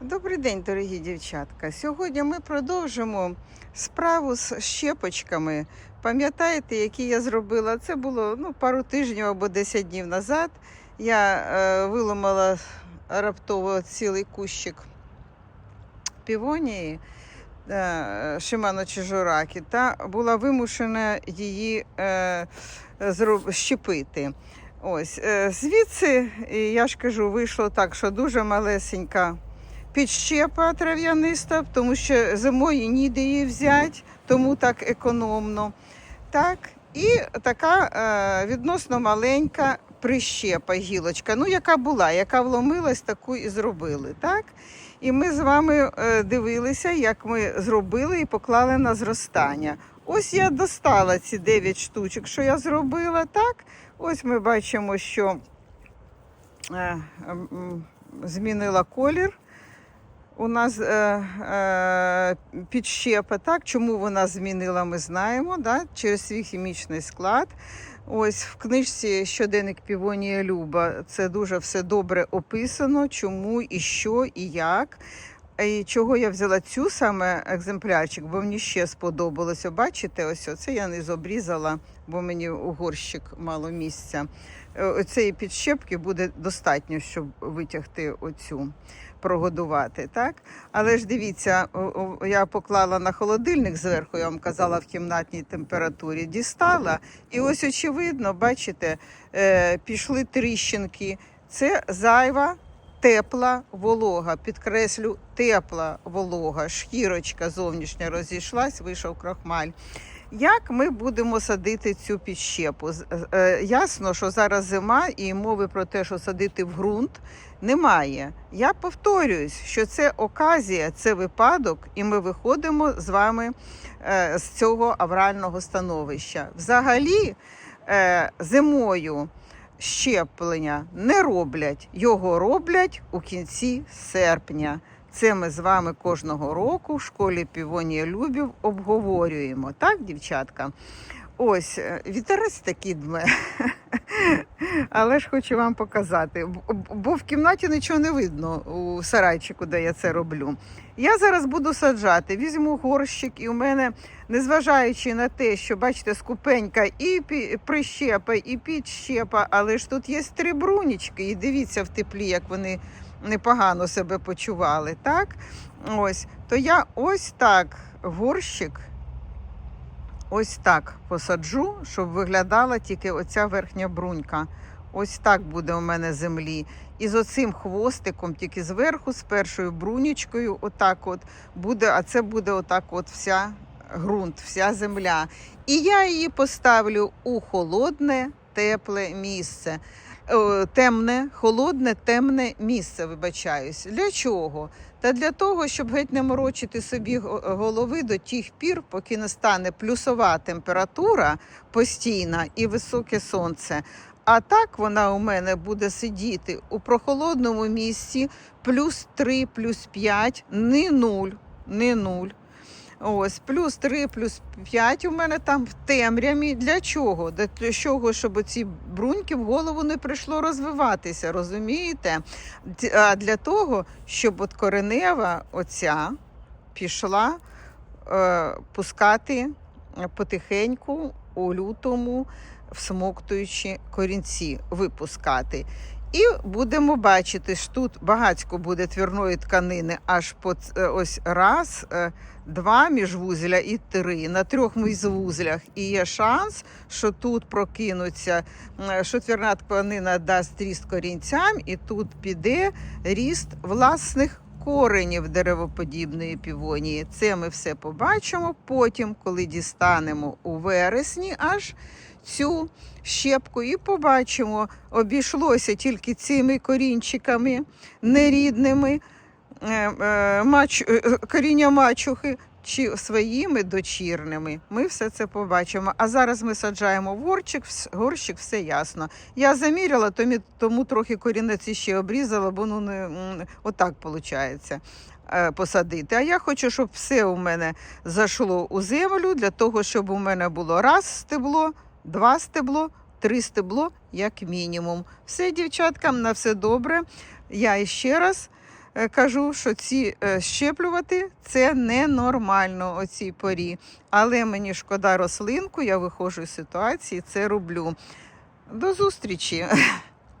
Добрий день, дорогі дівчатка. Сьогодні ми продовжимо справу з щепочками. Пам'ятаєте, які я зробила? Це було ну, пару тижнів або 10 днів назад. Я е, виламала раптово цілий кущик півонії е, Шимано Чижуракі та була вимушена її е, зроб- щепити. Ось е, звідси, я ж кажу, вийшло так, що дуже малесенька підщепа трав'яниста, тому що зимою ніде її взяти, тому так економно. Так, і така е, відносно маленька прищепа, гілочка, ну яка була, яка вломилась, таку і зробили. Так? І ми з вами е, дивилися, як ми зробили і поклали на зростання. Ось я достала ці 9 штучок, що я зробила. Так, ось ми бачимо, що е, змінила колір. У нас е, е, підщепа, так? Чому вона змінила, ми знаємо, да? через свій хімічний склад. Ось в книжці Щоденник Півонія Люба це дуже все добре описано, чому і що, і як. І чого я взяла цю саме екземплярчик, бо мені ще сподобалося. Бачите, ось це я не зобрізала, бо мені у горщик мало місця. Е, Оцеї підщепки буде достатньо, щоб витягти оцю прогодувати, так? Але ж дивіться, я поклала на холодильник зверху, я вам казала в кімнатній температурі, дістала, і ось очевидно, бачите, е, пішли тріщинки. Це зайва тепла волога. Підкреслю, тепла волога, шкірочка зовнішня розійшлась, вийшов крахмаль. Як ми будемо садити цю підщепу? Е, Ясно, що зараз зима і мови про те, що садити в ґрунт, немає. Я повторююсь, що це оказія, це випадок, і ми виходимо з вами е, з цього аврального становища. Взагалі, е, зимою щеплення не роблять, його роблять у кінці серпня. Це ми з вами кожного року в школі Півонія Любів обговорюємо, так, дівчатка? Ось, е, вітерець такий дме. Але ж хочу вам показати, бо в кімнаті нічого не видно у сарайчику, де я це роблю. Я зараз буду саджати, візьму горщик, і у мене, незважаючи на те, що бачите, скупенька і прищепа, і підщепа, але ж тут є три брунічки, і дивіться в теплі, як вони непогано себе почували. Так? Ось, то я ось так горщик ось так посаджу, щоб виглядала тільки оця верхня брунька. Ось так буде у мене землі. І з оцим хвостиком, тільки зверху, з першою брунічкою, отак от буде, а це буде отак от вся ґрунт, вся земля. І я її поставлю у холодне, тепле місце. Е, Темне, холодне, темне місце, вибачаюсь. Для чого? Та для того, щоб геть не морочити собі голови до тих пір, поки не стане плюсова температура постійна і високе сонце. А так вона у мене буде сидіти у прохолодному місці плюс 3, плюс 5, не 0, не 0. Ось, плюс 3, плюс 5 у мене там в темряві. Для чого? Для чого, щоб ці бруньки в голову не прийшло розвиватися, розумієте? А для того, щоб от коренева оця пішла е, пускати потихеньку у лютому, всмоктуючи корінці, випускати. І будемо бачити, що тут багатько буде твірної тканини аж по е, ось раз, е, два міжвузля і три. На трьох міжвузлях. І є шанс, що тут прокинуться, м, що твірна тканина дасть ріст корінцям, і тут піде ріст власних коренів деревоподібної півонії. Це ми все побачимо потім, коли дістанемо у вересні аж цю щепку і побачимо, обійшлося тільки цими корінчиками нерідними е, е, мач, е, коріння мачухи чи своїми дочірними. Ми все це побачимо. А зараз ми саджаємо в горщик, вс- все ясно. Я заміряла, тому, тому трохи корінець ще обрізала, бо ну не отак виходить. Посадити. А я хочу, щоб все у мене зайшло у землю для того, щоб у мене було раз стебло, два стебло, три стебло, як мінімум. Все, дівчаткам, на все добре. Я ще раз е, кажу, що ці е, щеплювати це ненормально о цій порі. Але мені шкода рослинку, я виходжу з ситуації, це роблю. До зустрічі!